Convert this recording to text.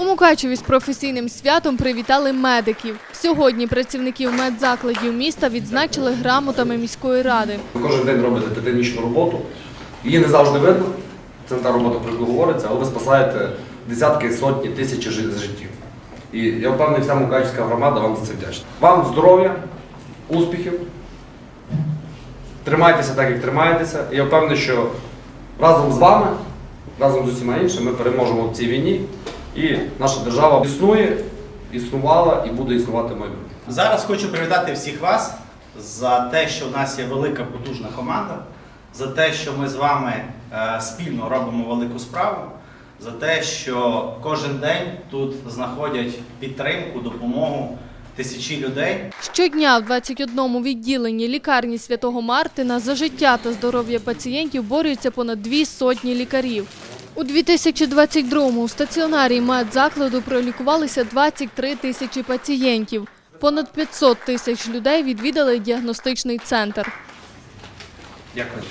У Мукачеві з професійним святом привітали медиків. Сьогодні працівників медзакладів міста відзначили грамотами міської ради. Ви кожен день робите титанічну роботу. Її не завжди видно. Це та робота, про яку говориться, але ви спасаєте десятки, сотні, тисячі життів. І я впевнений, вся Мукачівська громада вам за це вдячна. Вам здоров'я, успіхів. Тримайтеся так, як тримаєтеся. І я впевнений, що разом з вами, разом з усіма іншими, ми переможемо в цій війні. І наша держава існує, існувала і буде існувати в майбутньому. Зараз хочу привітати всіх вас за те, що в нас є велика потужна команда, за те, що ми з вами е, спільно робимо велику справу, за те, що кожен день тут знаходять підтримку, допомогу тисячі людей. Щодня в 21 відділенні лікарні Святого Мартина за життя та здоров'я пацієнтів борються понад дві сотні лікарів. У 2022-му у стаціонарі медзакладу пролікувалися 23 тисячі пацієнтів. Понад 500 тисяч людей відвідали діагностичний центр. Дякую.